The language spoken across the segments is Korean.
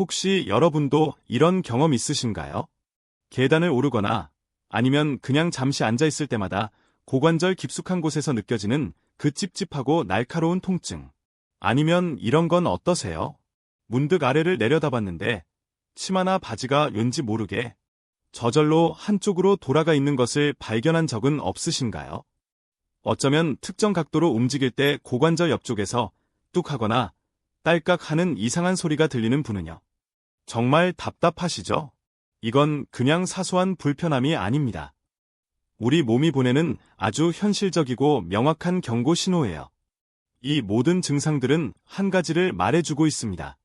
혹시 여러분도 이런 경험 있으신가요? 계단을 오르거나 아니면 그냥 잠시 앉아 있을 때마다 고관절 깊숙한 곳에서 느껴지는 그 찝찝하고 날카로운 통증. 아니면 이런 건 어떠세요? 문득 아래를 내려다봤는데 치마나 바지가 왠지 모르게 저절로 한쪽으로 돌아가 있는 것을 발견한 적은 없으신가요? 어쩌면 특정 각도로 움직일 때 고관절 옆쪽에서 뚝 하거나 딸깍 하는 이상한 소리가 들리는 분은요. 정말 답답하시죠? 이건 그냥 사소한 불편함이 아닙니다. 우리 몸이 보내는 아주 현실적이고 명확한 경고 신호예요. 이 모든 증상들은 한 가지를 말해주고 있습니다.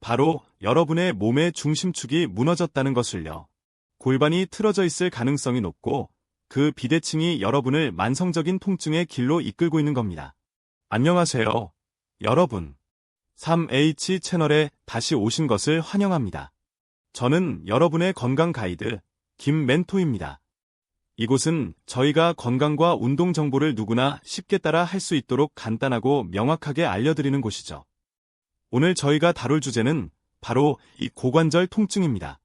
바로 여러분의 몸의 중심축이 무너졌다는 것을요. 골반이 틀어져 있을 가능성이 높고 그 비대칭이 여러분을 만성적인 통증의 길로 이끌고 있는 겁니다. 안녕하세요. 여러분. 3H 채널에 다시 오신 것을 환영합니다. 저는 여러분의 건강 가이드 김멘토입니다. 이곳은 저희가 건강과 운동 정보를 누구나 쉽게 따라 할 수 있도록 간단하고 명확하게 알려드리는 곳이죠. 오늘 저희가 다룰 주제는 바로 이 고관절 통증입니다.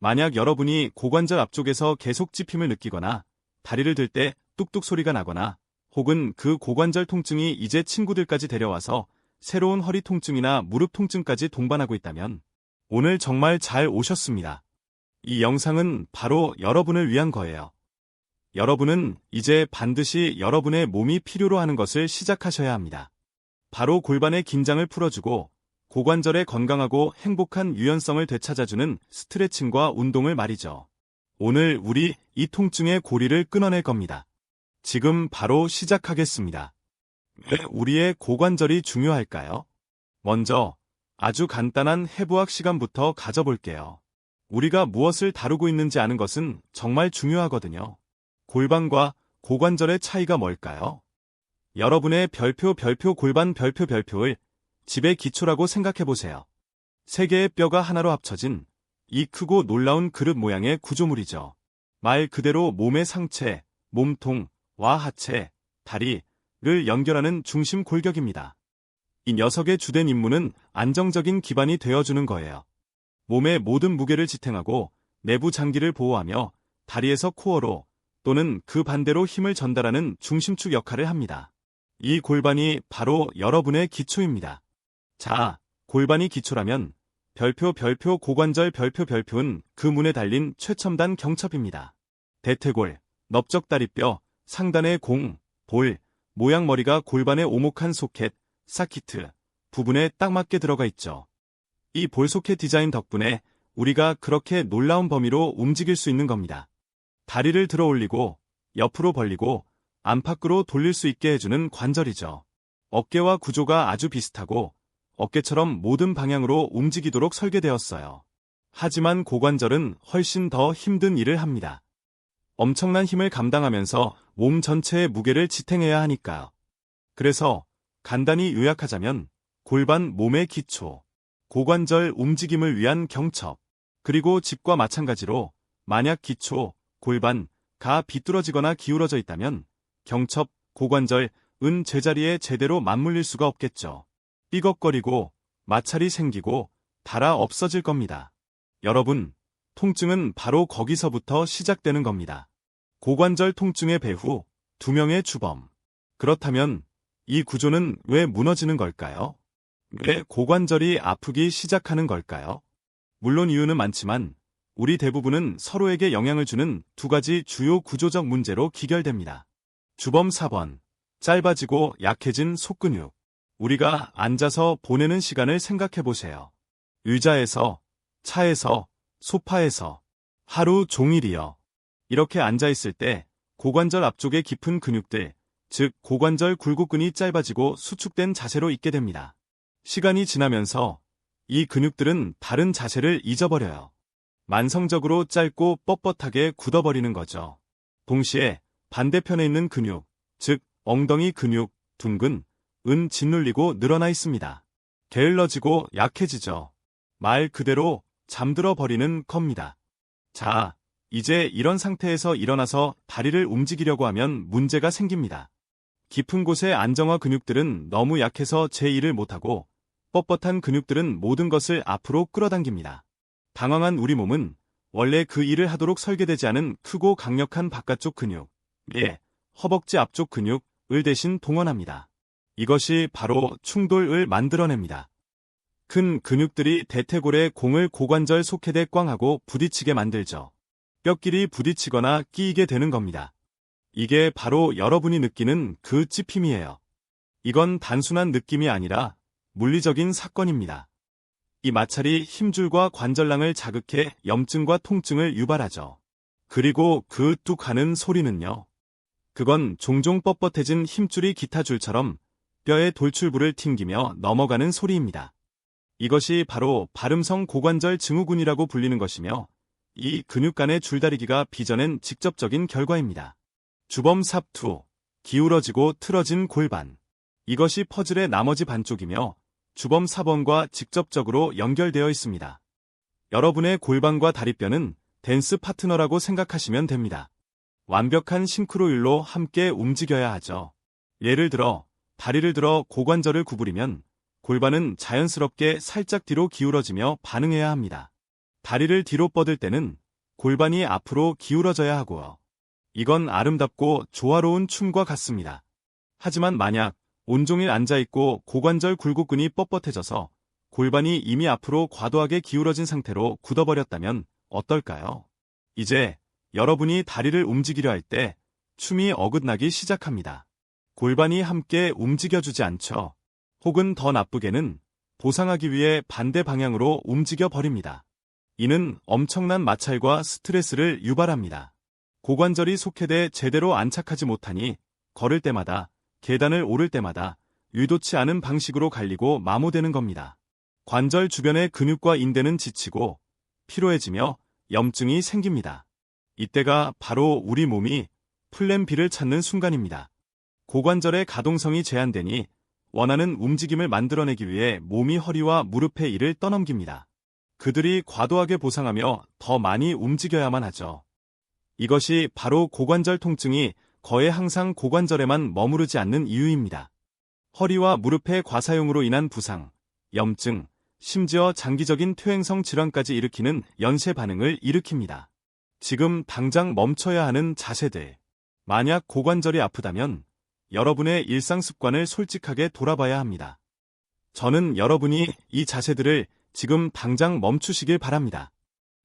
만약 여러분이 고관절 앞쪽에서 계속 찝힘을 느끼거나 다리를 들 때 뚝뚝 소리가 나거나 혹은 그 고관절 통증이 이제 친구들까지 데려와서 새로운 허리 통증이나 무릎 통증까지 동반하고 있다면 오늘 정말 잘 오셨습니다. 이 영상은 바로 여러분을 위한 거예요. 여러분은 이제 반드시 여러분의 몸이 필요로 하는 것을 시작하셔야 합니다. 바로 골반의 긴장을 풀어주고 고관절의 건강하고 행복한 유연성을 되찾아주는 스트레칭과 운동을 말이죠. 오늘 우리 이 통증의 고리를 끊어낼 겁니다. 지금 바로 시작하겠습니다. 왜 우리의 고관절이 중요할까요? 먼저 아주 간단한 해부학 시간부터 가져볼게요. 우리가 무엇을 다루고 있는지 아는 것은 정말 중요하거든요. 골반과 고관절의 차이가 뭘까요? 여러분의 별표 별표 골반 별표 별표를 집의 기초라고 생각해보세요. 세 개의 뼈가 하나로 합쳐진 이 크고 놀라운 그릇 모양의 구조물이죠. 말 그대로 몸의 상체, 몸통, 와 하체, 다리 를 연결하는 중심 골격입니다. 이 녀석의 주된 임무는 안정적인 기반이 되어주는 거예요. 몸의 모든 무게를 지탱하고 내부 장기를 보호하며 다리에서 코어로 또는 그 반대로 힘을 전달하는 중심축 역할을 합니다. 이 골반이 바로 여러분의 기초입니다. 자, 골반이 기초라면 별표 별표 고관절 별표 별표는 그 문에 달린 최첨단 경첩입니다. 대퇴골, 넓적다리뼈, 상단의 공, 볼, 모양머리가 골반의 오목한 소켓, 사키트 부분에 딱 맞게 들어가 있죠. 이 볼 소켓 디자인 덕분에 우리가 그렇게 놀라운 범위로 움직일 수 있는 겁니다. 다리를 들어 올리고 옆으로 벌리고 안팎으로 돌릴 수 있게 해주는 관절이죠. 어깨와 구조가 아주 비슷하고 어깨처럼 모든 방향으로 움직이도록 설계되었어요. 하지만 고관절은 훨씬 더 힘든 일을 합니다. 엄청난 힘을 감당하면서 몸 전체의 무게를 지탱해야 하니까요. 그래서 간단히 요약하자면 골반 몸의 기초, 고관절 움직임을 위한 경첩, 그리고 집과 마찬가지로 만약 기초, 골반, 가 비뚤어지거나 기울어져 있다면 경첩, 고관절, 은 제자리에 제대로 맞물릴 수가 없겠죠. 삐걱거리고 마찰이 생기고 달아 없어질 겁니다. 여러분, 통증은 바로 거기서부터 시작되는 겁니다. 고관절 통증의 배후, 두 명의 주범. 그렇다면 이 구조는 왜 무너지는 걸까요? 왜 고관절이 아프기 시작하는 걸까요? 물론 이유는 많지만 우리 대부분은 서로에게 영향을 주는 두 가지 주요 구조적 문제로 기결됩니다. 주범 4번. 짧아지고 약해진 속근육. 우리가 앉아서 보내는 시간을 생각해 보세요. 의자에서, 차에서, 소파에서, 하루 종일이요. 이렇게 앉아 있을 때 고관절 앞쪽의 깊은 근육들, 즉 고관절 굴곡근이 짧아지고 수축된 자세로 있게 됩니다. 시간이 지나면서 이 근육들은 다른 자세를 잊어버려요. 만성적으로 짧고 뻣뻣하게 굳어버리는 거죠. 동시에 반대편에 있는 근육, 즉 엉덩이 근육, 둥근, 은 짓눌리고 늘어나 있습니다. 게을러지고 약해지죠. 말 그대로 잠들어 버리는 겁니다. 자, 이제 이런 상태에서 일어나서 다리를 움직이려고 하면 문제가 생깁니다. 깊은 곳의 안정화 근육들은 너무 약해서 제 일을 못하고 뻣뻣한 근육들은 모든 것을 앞으로 끌어당깁니다. 당황한 우리 몸은 원래 그 일을 하도록 설계되지 않은 크고 강력한 바깥쪽 근육, 예, 허벅지 앞쪽 근육을 대신 동원합니다. 이것이 바로 충돌을 만들어냅니다. 큰 근육들이 대퇴골에 공을 고관절 속해대 꽝하고 부딪히게 만들죠. 뼈끼리 부딪히거나 끼이게 되는 겁니다. 이게 바로 여러분이 느끼는 그 찝힘이에요. 이건 단순한 느낌이 아니라 물리적인 사건입니다. 이 마찰이 힘줄과 관절낭을 자극해 염증과 통증을 유발하죠. 그리고 그 뚝 하는 소리는요. 그건 종종 뻣뻣해진 힘줄이 기타 줄처럼 뼈의 돌출부를 튕기며 넘어가는 소리입니다. 이것이 바로 발음성 고관절 증후군이라고 불리는 것이며 이 근육 간의 줄다리기가 빚어낸 직접적인 결과입니다. 주범 삽투, 기울어지고 틀어진 골반. 이것이 퍼즐의 나머지 반쪽이며 주범 4번과 직접적으로 연결되어 있습니다. 여러분의 골반과 다리뼈는 댄스 파트너라고 생각하시면 됩니다. 완벽한 싱크로율로 함께 움직여야 하죠. 예를 들어 다리를 들어 고관절을 구부리면 골반은 자연스럽게 살짝 뒤로 기울어지며 반응해야 합니다. 다리를 뒤로 뻗을 때는 골반이 앞으로 기울어져야 하고요. 이건 아름답고 조화로운 춤과 같습니다. 하지만 만약 온종일 앉아있고 고관절 굴곡근이 뻣뻣해져서 골반이 이미 앞으로 과도하게 기울어진 상태로 굳어버렸다면 어떨까요? 이제 여러분이 다리를 움직이려 할 때 춤이 어긋나기 시작합니다. 골반이 함께 움직여주지 않죠. 혹은 더 나쁘게는 보상하기 위해 반대 방향으로 움직여 버립니다. 이는 엄청난 마찰과 스트레스를 유발합니다. 고관절이 속해돼 제대로 안착하지 못하니 걸을 때마다 계단을 오를 때마다 의도치 않은 방식으로 갈리고 마모되는 겁니다. 관절 주변의 근육과 인대는 지치고 피로해지며 염증이 생깁니다. 이때가 바로 우리 몸이 플랜 B를 찾는 순간입니다. 고관절의 가동성이 제한되니 원하는 움직임을 만들어내기 위해 몸이 허리와 무릎의 일을 떠넘깁니다. 그들이 과도하게 보상하며 더 많이 움직여야만 하죠. 이것이 바로 고관절 통증이 거의 항상 고관절에만 머무르지 않는 이유입니다. 허리와 무릎의 과사용으로 인한 부상, 염증, 심지어 장기적인 퇴행성 질환까지 일으키는 연쇄 반응을 일으킵니다. 지금 당장 멈춰야 하는 자세들. 만약 고관절이 아프다면 여러분의 일상 습관을 솔직하게 돌아봐야 합니다. 저는 여러분이 이 자세들을 지금 당장 멈추시길 바랍니다.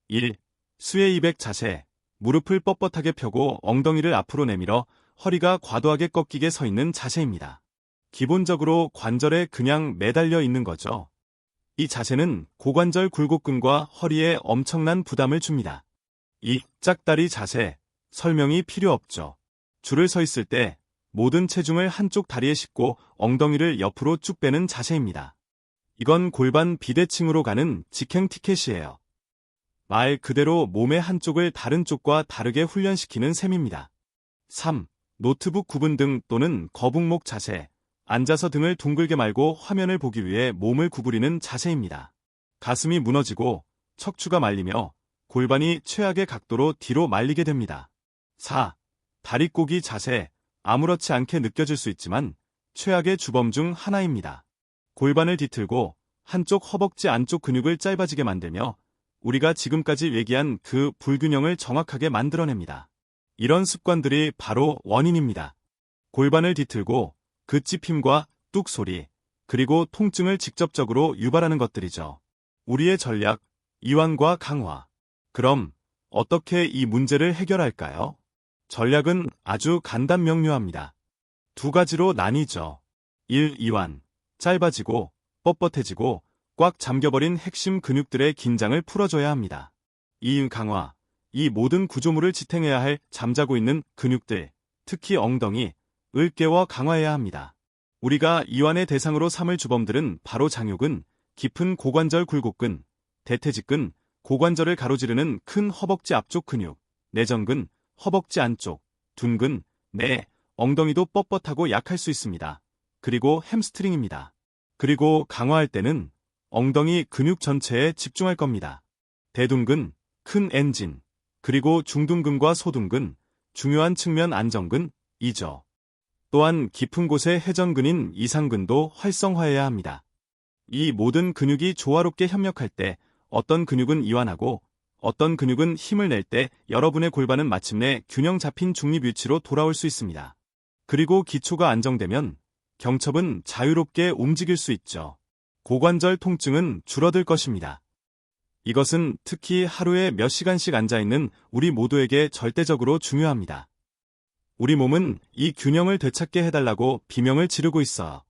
1. 수의 200 자세. 무릎을 뻣뻣하게 펴고 엉덩이를 앞으로 내밀어 허리가 과도하게 꺾이게 서 있는 자세입니다. 기본적으로 관절에 그냥 매달려 있는 거죠. 이 자세는 고관절 굴곡근과 허리에 엄청난 부담을 줍니다. 이 짝다리 자세, 설명이 필요 없죠. 줄을 서 있을 때 모든 체중을 한쪽 다리에 싣고 엉덩이를 옆으로 쭉 빼는 자세입니다. 이건 골반 비대칭으로 가는 직행 티켓이에요. 말 그대로 몸의 한쪽을 다른 쪽과 다르게 훈련시키는 셈입니다. 3. 노트북 구분 등 또는 거북목 자세. 앉아서 등을 둥글게 말고 화면을 보기 위해 몸을 구부리는 자세입니다. 가슴이 무너지고 척추가 말리며 골반이 최악의 각도로 뒤로 말리게 됩니다. 4. 다리 꼬기 자세. 아무렇지 않게 느껴질 수 있지만 최악의 주범 중 하나입니다. 골반을 뒤틀고 한쪽 허벅지 안쪽 근육을 짧아지게 만들며 우리가 지금까지 얘기한 그 불균형을 정확하게 만들어냅니다. 이런 습관들이 바로 원인입니다. 골반을 뒤틀고 그 찝힘과 뚝 소리, 그리고 통증을 직접적으로 유발하는 것들이죠. 우리의 전략, 이완과 강화. 그럼 어떻게 이 문제를 해결할까요? 전략은 아주 간단 명료합니다. 두 가지로 나뉘죠. 1. 이완. 짧아지고 뻣뻣해지고 꽉 잠겨버린 핵심 근육들의 긴장을 풀어줘야 합니다. 2. 강화. 이 모든 구조물을 지탱해야 할 잠자고 있는 근육들, 특히 엉덩이, 을 깨워 강화해야 합니다. 우리가 이완의 대상으로 삼을 주범들은 바로 장요근, 깊은 고관절 굴곡근, 대퇴직근, 고관절을 가로지르는 큰 허벅지 앞쪽 근육, 내전근, 허벅지 안쪽, 둔근, 내, 엉덩이도 뻣뻣하고 약할 수 있습니다. 그리고 햄스트링입니다. 그리고 강화할 때는 엉덩이 근육 전체에 집중할 겁니다. 대둔근, 큰 엔진, 그리고 중둔근과 소둔근, 중요한 측면 안정근, 이죠. 또한 깊은 곳의 회전근인 이상근도 활성화해야 합니다. 이 모든 근육이 조화롭게 협력할 때 어떤 근육은 이완하고 어떤 근육은 힘을 낼 때 여러분의 골반은 마침내 균형 잡힌 중립 위치로 돌아올 수 있습니다. 그리고 기초가 안정되면 경첩은 자유롭게 움직일 수 있죠. 고관절 통증은 줄어들 것입니다. 이것은 특히 하루에 몇 시간씩 앉아있는 우리 모두에게 절대적으로 중요합니다. 우리 몸은 이 균형을 되찾게 해달라고 비명을 지르고 있어.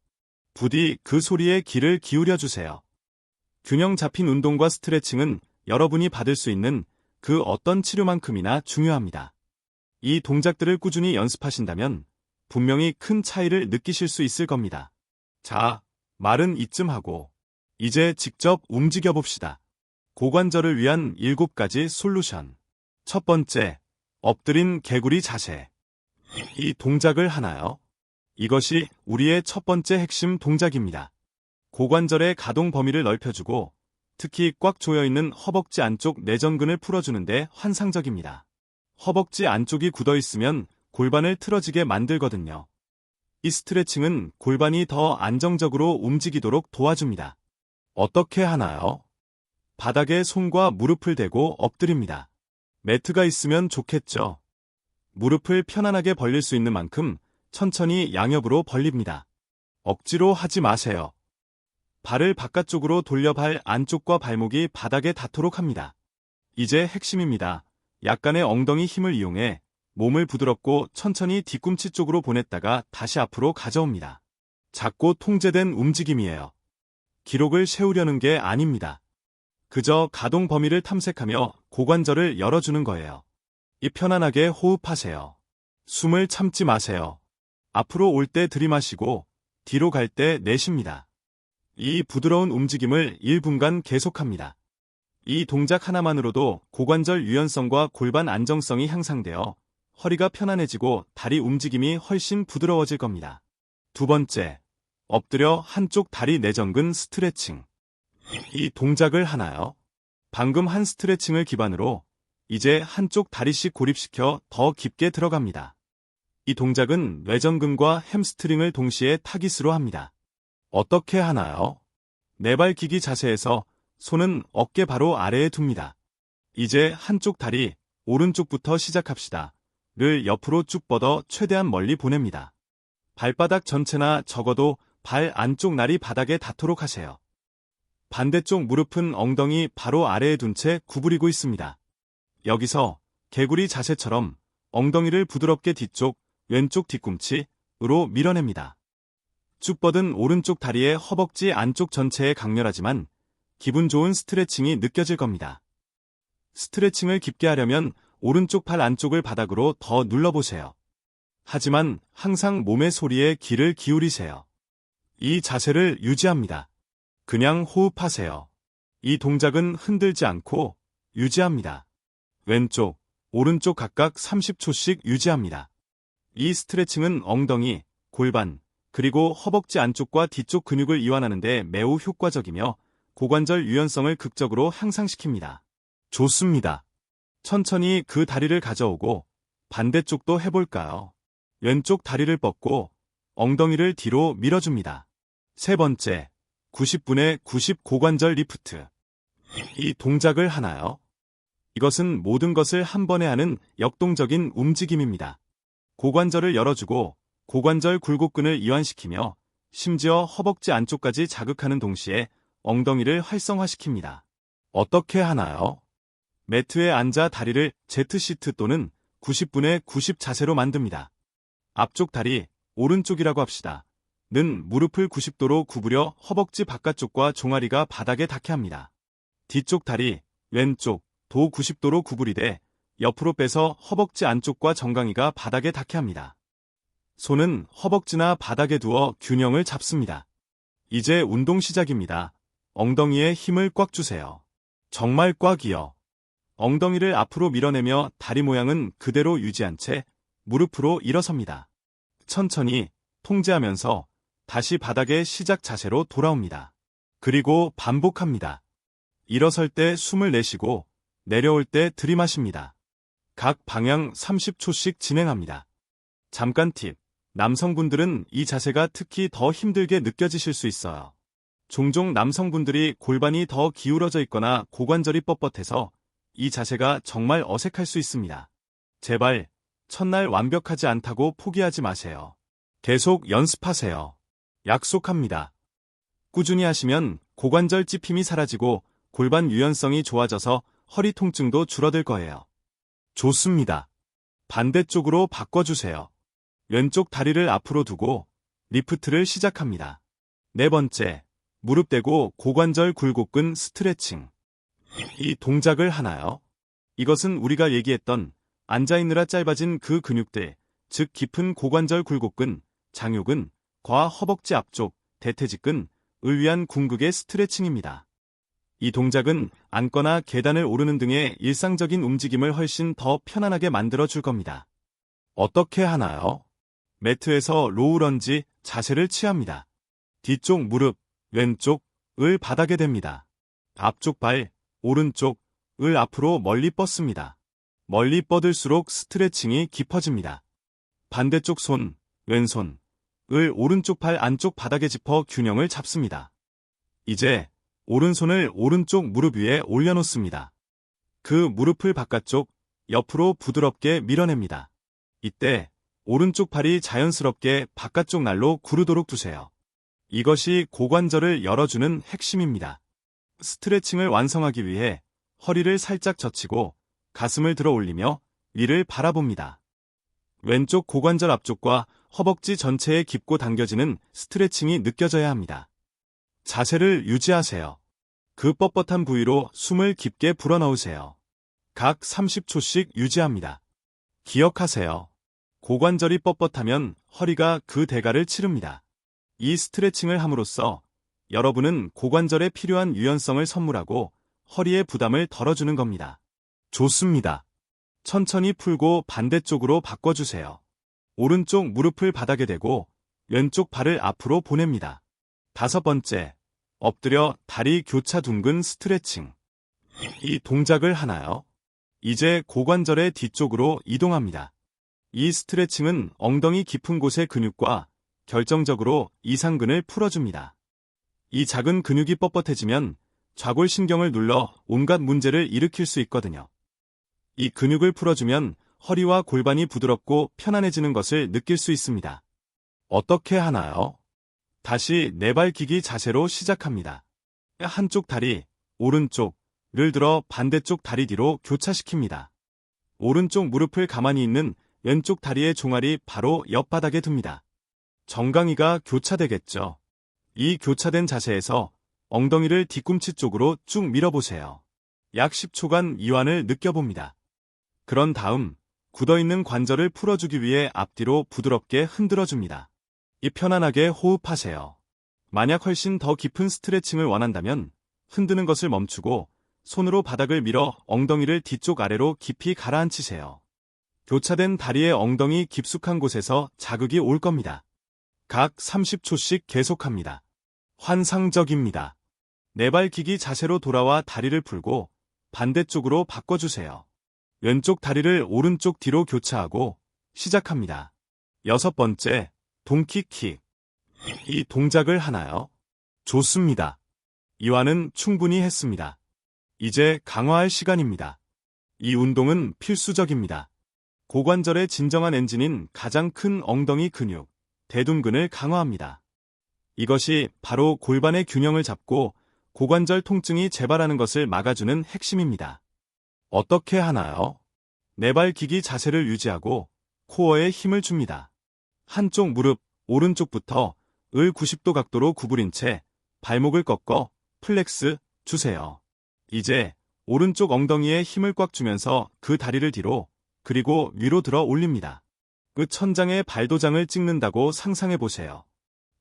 부디 그 소리에 귀를 기울여 주세요. 균형 잡힌 운동과 스트레칭은 여러분이 받을 수 있는 그 어떤 치료만큼이나 중요합니다. 이 동작들을 꾸준히 연습하신다면 분명히 큰 차이를 느끼실 수 있을 겁니다. 자, 말은 이쯤 하고 이제 직접 움직여 봅시다. 고관절을 위한 7가지 솔루션. 첫 번째, 엎드린 개구리 자세. 이 동작을 하나요? 이것이 우리의 첫 번째 핵심 동작입니다. 고관절의 가동 범위를 넓혀주고 특히 꽉 조여있는 허벅지 안쪽 내전근을 풀어주는데 환상적입니다. 허벅지 안쪽이 굳어있으면 골반을 틀어지게 만들거든요. 이 스트레칭은 골반이 더 안정적으로 움직이도록 도와줍니다. 어떻게 하나요? 바닥에 손과 무릎을 대고 엎드립니다. 매트가 있으면 좋겠죠. 무릎을 편안하게 벌릴 수 있는 만큼 천천히 양옆으로 벌립니다. 억지로 하지 마세요. 발을 바깥쪽으로 돌려 발 안쪽과 발목이 바닥에 닿도록 합니다. 이제 핵심입니다. 약간의 엉덩이 힘을 이용해 몸을 부드럽고 천천히 뒤꿈치 쪽으로 보냈다가 다시 앞으로 가져옵니다. 작고 통제된 움직임이에요. 기록을 세우려는 게 아닙니다. 그저 가동 범위를 탐색하며 고관절을 열어주는 거예요. 이 편안하게 호흡하세요. 숨을 참지 마세요. 앞으로 올 때 들이마시고 뒤로 갈 때 내쉽니다. 이 부드러운 움직임을 1분간 계속합니다. 이 동작 하나만으로도 고관절 유연성과 골반 안정성이 향상되어 허리가 편안해지고 다리 움직임이 훨씬 부드러워질 겁니다. 두 번째, 엎드려 한쪽 다리 내전근 스트레칭. 이 동작을 하나요? 방금 한 스트레칭을 기반으로 이제 한쪽 다리씩 고립시켜 더 깊게 들어갑니다. 이 동작은 뇌전근과 햄스트링을 동시에 타깃으로 합니다. 어떻게 하나요? 네발 기기 자세에서 손은 어깨 바로 아래에 둡니다. 이제 한쪽 다리, 오른쪽부터 시작합시다. 를 옆으로 쭉 뻗어 최대한 멀리 보냅니다. 발바닥 전체나 적어도 발 안쪽 날이 바닥에 닿도록 하세요. 반대쪽 무릎은 엉덩이 바로 아래에 둔 채 구부리고 있습니다. 여기서 개구리 자세처럼 엉덩이를 부드럽게 뒤쪽, 왼쪽 뒤꿈치으로 밀어냅니다. 쭉 뻗은 오른쪽 다리의 허벅지 안쪽 전체에 강렬하지만 기분 좋은 스트레칭이 느껴질 겁니다. 스트레칭을 깊게 하려면 오른쪽 팔 안쪽을 바닥으로 더 눌러보세요. 하지만 항상 몸의 소리에 귀를 기울이세요. 이 자세를 유지합니다. 그냥 호흡하세요. 이 동작은 흔들지 않고 유지합니다. 왼쪽, 오른쪽 각각 30초씩 유지합니다. 이 스트레칭은 엉덩이, 골반, 그리고 허벅지 안쪽과 뒤쪽 근육을 이완하는데 매우 효과적이며 고관절 유연성을 극적으로 향상시킵니다. 좋습니다. 천천히 그 다리를 가져오고 반대쪽도 해볼까요? 왼쪽 다리를 뻗고 엉덩이를 뒤로 밀어줍니다. 세 번째, 90분의 90 고관절 리프트. 이 동작을 하나요? 이것은 모든 것을 한 번에 하는 역동적인 움직임입니다. 고관절을 열어주고 고관절 굴곡근을 이완시키며 심지어 허벅지 안쪽까지 자극하는 동시에 엉덩이를 활성화시킵니다. 어떻게 하나요? 매트에 앉아 다리를 Z시트 또는 90분의 90 자세로 만듭니다. 앞쪽 다리, 오른쪽이라고 합시다. 는 무릎을 90도로 구부려 허벅지 바깥쪽과 종아리가 바닥에 닿게 합니다. 뒤쪽 다리, 왼쪽, 도 90도로 구부리되 옆으로 빼서 허벅지 안쪽과 정강이가 바닥에 닿게 합니다. 손은 허벅지나 바닥에 두어 균형을 잡습니다. 이제 운동 시작입니다. 엉덩이에 힘을 꽉 주세요. 정말 꽉이요. 엉덩이를 앞으로 밀어내며 다리 모양은 그대로 유지한 채 무릎으로 일어섭니다. 천천히 통제하면서 다시 바닥의 시작 자세로 돌아옵니다. 그리고 반복합니다. 일어설 때 숨을 내쉬고 내려올 때 들이마십니다. 각 방향 30초씩 진행합니다. 잠깐 팁. 남성분들은 이 자세가 특히 더 힘들게 느껴지실 수 있어요. 종종 남성분들이 골반이 더 기울어져 있거나 고관절이 뻣뻣해서 이 자세가 정말 어색할 수 있습니다. 제발 첫날 완벽하지 않다고 포기하지 마세요. 계속 연습하세요. 약속합니다. 꾸준히 하시면 고관절 찝힘이 사라지고 골반 유연성이 좋아져서 허리 통증도 줄어들 거예요. 좋습니다. 반대쪽으로 바꿔주세요. 왼쪽 다리를 앞으로 두고 리프트를 시작합니다. 네 번째, 무릎 대고 고관절 굴곡근 스트레칭. 이 동작을 하나요? 이것은 우리가 얘기했던 앉아있느라 짧아진 그 근육들, 즉 깊은 고관절 굴곡근, 장요근, 과 허벅지 앞쪽, 대퇴직근, 을 위한 궁극의 스트레칭입니다. 이 동작은 앉거나 계단을 오르는 등의 일상적인 움직임을 훨씬 더 편안하게 만들어 줄 겁니다. 어떻게 하나요? 매트에서 로우런지 자세를 취합니다. 뒤쪽 무릎, 왼쪽, 을 바닥에 댑니다. 앞쪽 발, 오른쪽, 을 앞으로 멀리 뻗습니다. 멀리 뻗을수록 스트레칭이 깊어집니다. 반대쪽 손, 왼손, 을 오른쪽 팔 안쪽 바닥에 짚어 균형을 잡습니다. 이제 오른손을 오른쪽 무릎 위에 올려놓습니다. 그 무릎을 바깥쪽, 옆으로 부드럽게 밀어냅니다. 이때 오른쪽 팔이 자연스럽게 바깥쪽 날로 구르도록 두세요. 이것이 고관절을 열어주는 핵심입니다. 스트레칭을 완성하기 위해 허리를 살짝 젖히고 가슴을 들어 올리며 위를 바라봅니다. 왼쪽 고관절 앞쪽과 허벅지 전체에 깊고 당겨지는 스트레칭이 느껴져야 합니다. 자세를 유지하세요. 그 뻣뻣한 부위로 숨을 깊게 불어넣으세요. 각 30초씩 유지합니다. 기억하세요. 고관절이 뻣뻣하면 허리가 그 대가를 치릅니다. 이 스트레칭을 함으로써 여러분은 고관절에 필요한 유연성을 선물하고 허리의 부담을 덜어주는 겁니다. 좋습니다. 천천히 풀고 반대쪽으로 바꿔주세요. 오른쪽 무릎을 바닥에 대고 왼쪽 발을 앞으로 보냅니다. 다섯 번째, 엎드려 다리 교차 둥근 스트레칭. 이 동작을 하나요? 이제 고관절의 뒤쪽으로 이동합니다. 이 스트레칭은 엉덩이 깊은 곳의 근육과 결정적으로 이상근을 풀어줍니다. 이 작은 근육이 뻣뻣해지면 좌골신경을 눌러 온갖 문제를 일으킬 수 있거든요. 이 근육을 풀어주면 허리와 골반이 부드럽고 편안해지는 것을 느낄 수 있습니다. 어떻게 하나요? 다시 네발기기 자세로 시작합니다. 한쪽 다리, 오른쪽을 들어 반대쪽 다리 뒤로 교차시킵니다. 오른쪽 무릎을 가만히 있는 왼쪽 다리의 종아리 바로 옆바닥에 둡니다. 정강이가 교차되겠죠. 이 교차된 자세에서 엉덩이를 뒤꿈치 쪽으로 쭉 밀어보세요. 약 10초간 이완을 느껴봅니다. 그런 다음 굳어있는 관절을 풀어주기 위해 앞뒤로 부드럽게 흔들어줍니다. 이 편안하게 호흡하세요. 만약 훨씬 더 깊은 스트레칭을 원한다면 흔드는 것을 멈추고 손으로 바닥을 밀어 엉덩이를 뒤쪽 아래로 깊이 가라앉히세요. 교차된 다리의 엉덩이 깊숙한 곳에서 자극이 올 겁니다. 각 30초씩 계속합니다. 환상적입니다. 네발기기 자세로 돌아와 다리를 풀고 반대쪽으로 바꿔주세요. 왼쪽 다리를 오른쪽 뒤로 교차하고 시작합니다. 여섯 번째, 동키킥. 이 동작을 하나요? 좋습니다. 이완은 충분히 했습니다. 이제 강화할 시간입니다. 이 운동은 필수적입니다. 고관절의 진정한 엔진인 가장 큰 엉덩이 근육, 대둔근을 강화합니다. 이것이 바로 골반의 균형을 잡고 고관절 통증이 재발하는 것을 막아주는 핵심입니다. 어떻게 하나요? 네발 기기 자세를 유지하고 코어에 힘을 줍니다. 한쪽 무릎, 오른쪽부터 을 90도 각도로 구부린 채 발목을 꺾어 플렉스 주세요. 이제 오른쪽 엉덩이에 힘을 꽉 주면서 그 다리를 뒤로 그리고 위로 들어 올립니다. 그 천장에 발도장을 찍는다고 상상해 보세요.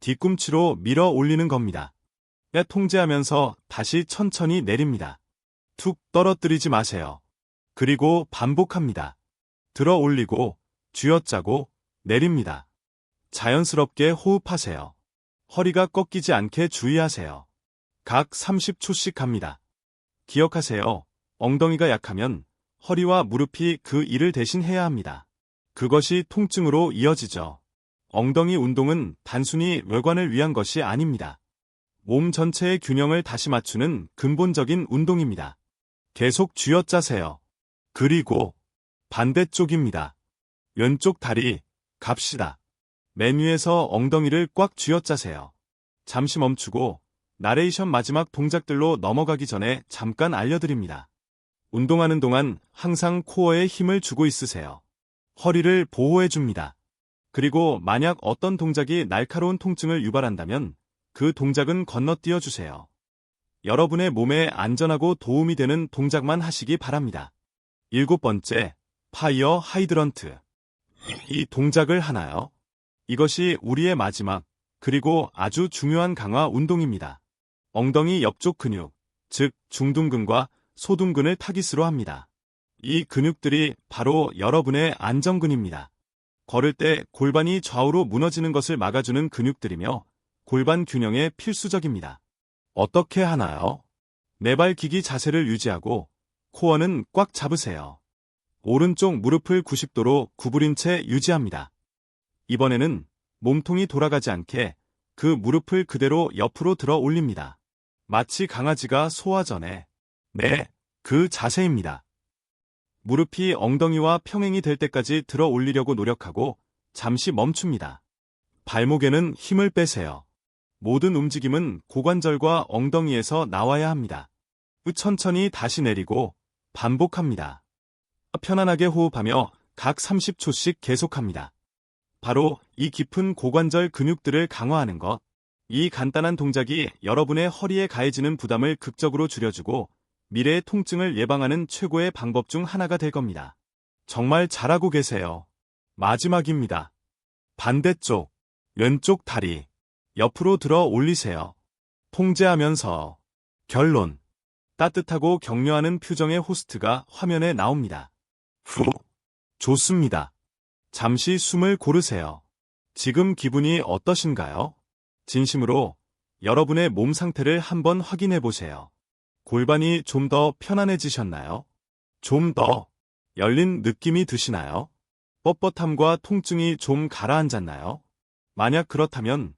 뒤꿈치로 밀어 올리는 겁니다. 뼈 통제하면서 다시 천천히 내립니다. 툭 떨어뜨리지 마세요. 그리고 반복합니다. 들어 올리고 쥐어짜고 내립니다. 자연스럽게 호흡하세요. 허리가 꺾이지 않게 주의하세요. 각 30초씩 갑니다. 기억하세요. 엉덩이가 약하면 허리와 무릎이 그 일을 대신 해야 합니다. 그것이 통증으로 이어지죠. 엉덩이 운동은 단순히 외관을 위한 것이 아닙니다. 몸 전체의 균형을 다시 맞추는 근본적인 운동입니다. 계속 쥐어짜세요. 그리고 반대쪽입니다. 왼쪽 다리 갑시다. 맨 위에서 엉덩이를 꽉 쥐어짜세요. 잠시 멈추고 나레이션 마지막 동작들로 넘어가기 전에 잠깐 알려드립니다. 운동하는 동안 항상 코어에 힘을 주고 있으세요. 허리를 보호해줍니다. 그리고 만약 어떤 동작이 날카로운 통증을 유발한다면 그 동작은 건너뛰어 주세요. 여러분의 몸에 안전하고 도움이 되는 동작만 하시기 바랍니다. 일곱 번째, 파이어 하이드런트. 이 동작을 하나요? 이것이 우리의 마지막, 그리고 아주 중요한 강화 운동입니다. 엉덩이 옆쪽 근육, 즉 중둔근과 소둔근을 타깃으로 합니다. 이 근육들이 바로 여러분의 안정근입니다. 걸을 때 골반이 좌우로 무너지는 것을 막아주는 근육들이며 골반 균형에 필수적입니다. 어떻게 하나요? 네발 기기 자세를 유지하고 코어는 꽉 잡으세요. 오른쪽 무릎을 90도로 구부린 채 유지합니다. 이번에는 몸통이 돌아가지 않게 그 무릎을 그대로 옆으로 들어 올립니다. 마치 강아지가 소화 전에. 네, 그 자세입니다. 무릎이 엉덩이와 평행이 될 때까지 들어 올리려고 노력하고 잠시 멈춥니다. 발목에는 힘을 빼세요. 모든 움직임은 고관절과 엉덩이에서 나와야 합니다. 천천히 다시 내리고 반복합니다. 편안하게 호흡하며 각 30초씩 계속합니다. 바로 이 깊은 고관절 근육들을 강화하는 것. 이 간단한 동작이 여러분의 허리에 가해지는 부담을 극적으로 줄여주고 미래의 통증을 예방하는 최고의 방법 중 하나가 될 겁니다. 정말 잘하고 계세요. 마지막입니다. 반대쪽, 왼쪽 다리, 옆으로 들어 올리세요. 통제하면서 결론. 따뜻하고 격려하는 표정의 호스트가 화면에 나옵니다. 후. 좋습니다. 잠시 숨을 고르세요. 지금 기분이 어떠신가요? 진심으로 여러분의 몸 상태를 한번 확인해 보세요. 골반이 좀 더 편안해지셨나요? 좀 더 열린 느낌이 드시나요? 뻣뻣함과 통증이 좀 가라앉았나요? 만약 그렇다면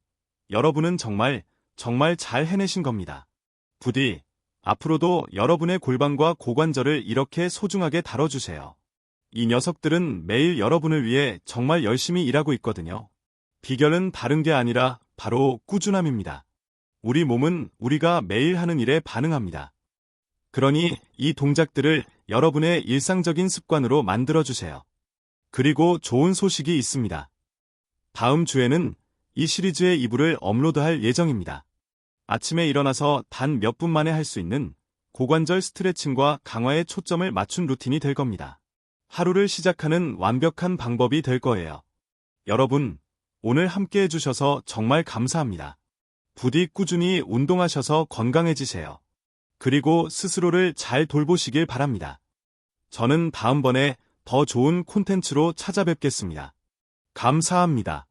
여러분은 정말 정말 잘 해내신 겁니다. 부디 앞으로도 여러분의 골반과 고관절을 이렇게 소중하게 다뤄주세요. 이 녀석들은 매일 여러분을 위해 정말 열심히 일하고 있거든요. 비결은 다른 게 아니라 바로 꾸준함입니다. 우리 몸은 우리가 매일 하는 일에 반응합니다. 그러니 이 동작들을 여러분의 일상적인 습관으로 만들어주세요. 그리고 좋은 소식이 있습니다. 다음 주에는 이 시리즈의 2부를 업로드할 예정입니다. 아침에 일어나서 단 몇 분 만에 할 수 있는 고관절 스트레칭과 강화에 초점을 맞춘 루틴이 될 겁니다. 하루를 시작하는 완벽한 방법이 될 거예요. 여러분, 오늘 함께 해주셔서 정말 감사합니다. 부디 꾸준히 운동하셔서 건강해지세요. 그리고 스스로를 잘 돌보시길 바랍니다. 저는 다음번에 더 좋은 콘텐츠로 찾아뵙겠습니다. 감사합니다.